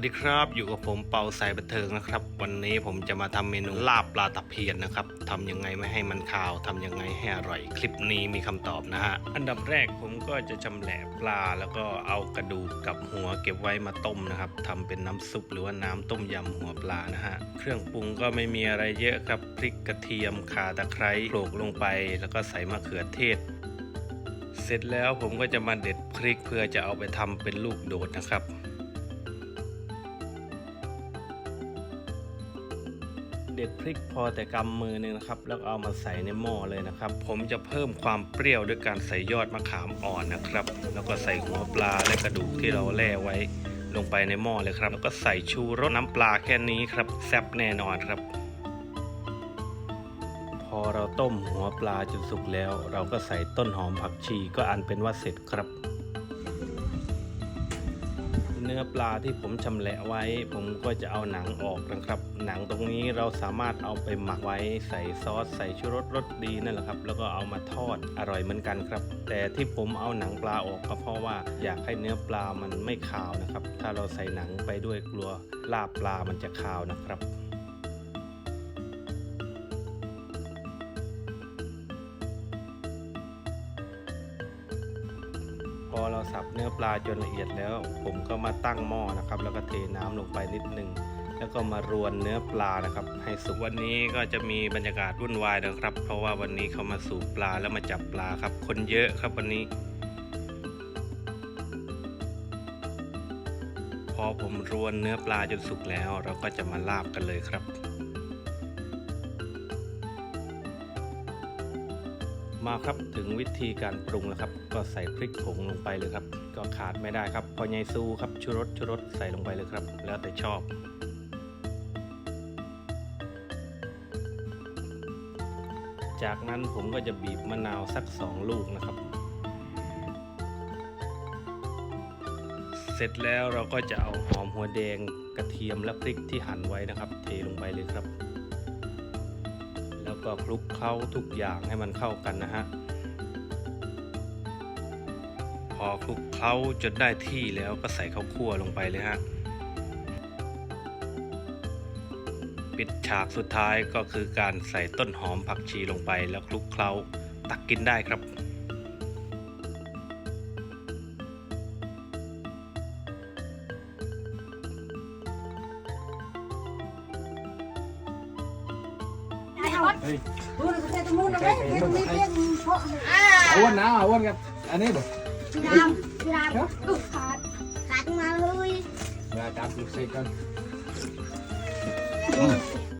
วัสดีครับ อยู่กับผมเปาสายบันเทิงนะครับ วันนี้ผมจะมาทำเมนูลาบปลาตะเพียนนะครับทำยังไงไม่ให้มันคาวทำยังไงให้อร่อย คลิปนี้มีคำตอบนะฮะอันดับแรกผมก็จะชำแหละปลาแล้วก็เอากระดูกกับหัวเก็บไว้มาต้มนะครับทำเป็นน้ำซุปหรือว่าน้ำต้มยำหัวปลานะฮะเครื่องปรุงก็ไม่มีอะไรเยอะครับพริกกระเทียมข่าตะไคร้โขลกลงไป แล้วก็ใส่มะเขือเทศเสร็จแล้วผมก็จะมาเด็ดพริกเพื่อจะเอาไปทำเป็นลูกโดดนะครับ เด็ดพริกพอแต่กำมือหนึงนะครับ แล้วเอามาใส่ในหม้อเลยนะครับ ผมจะเพิ่มความเปรี้ยวด้วยการใส่ยอดมะขามอ่อนนะครับ แล้วก็ใส่หัวปลาและกระดูกที่เราแล่ไว้ ลงไปในหม้อเลยครับ แล้วก็ใส่ชูรสน้ำปลาแค่นี้ครับแซ่บแน่นอนครับ พอเราต้มหัวปลาจนสุกแล้ว เราก็ใส่ต้นหอมผักชีก็อันเป็นว่าเสร็จครับ เนื้อปลาที่ผมชำแหละไว้ ผมก็จะเอาหนังออกนะครับ หนังตรงนี้เราสามารถเอาไปหมักไว้ใส่ซอสใส่ชูรสรสดีนั่นแหละครับ แล้วก็เอามาทอดอร่อยเหมือนกันครับ แต่ที่ผมเอาหนังปลาออกก็เพราะว่าอยากให้เนื้อปลามันไม่ขาวนะครับ ถ้าเราใส่หนังไปด้วยกลัวลาบปลามันจะขาวนะครับ อเราสับเนื้อปลาจนละเอียดแล้ว ผมก็มาตั้งหม้อนะครับ แล้วก็เทน้ำลงไปนิดนึงแล้วก็มารวนเนื้อปลานะครับ ให้สุกวันนี้ก็จะมีบรรยากาศวุ่นวายนะครับ เพราะว่าวันนี้เขามาสูบปลาแล้วมาจับปลาครับ คนเยอะครับวันนี้ พอผมรวนเนื้อปลาจนสุกแล้ว เราก็จะมาลาบกันเลยครับ มาครับถึงวิธีการปรุงแล้วครับ ก็ใส่พริกผงลงไปเลยครับ ก็ขาดไม่ได้ครับพอไยซูครับชูรสชูรสใส่ลงไปเลยครับ แล้วแต่ชอบ จากนั้นผมก็จะบีบมะนาวสักสองลูกนะครับ เสร็จแล้วเราก็จะเอาหอมหัวแดงกระเทียมและพริกที่หั่นไว้นะครับ เทลงไปเลยครับ ก็คลุกเคล้าทุกอย่างให้มันเข้ากันนะฮะ พอคลุกเคล้าจนได้ที่แล้วก็ใส่ข้าวคั่วลงไปเลยฮะ ปิดฉากสุดท้ายก็คือการใส่ต้นหอมผักชีลงไปแล้วคลุกเคล้าตักกินได้ครับ อ้วนนะอ้วนกับอันนี้บ่พี่รามพี่รามอุ๊ยขาดขาดมาเลยมาตามปลุกเสกกัน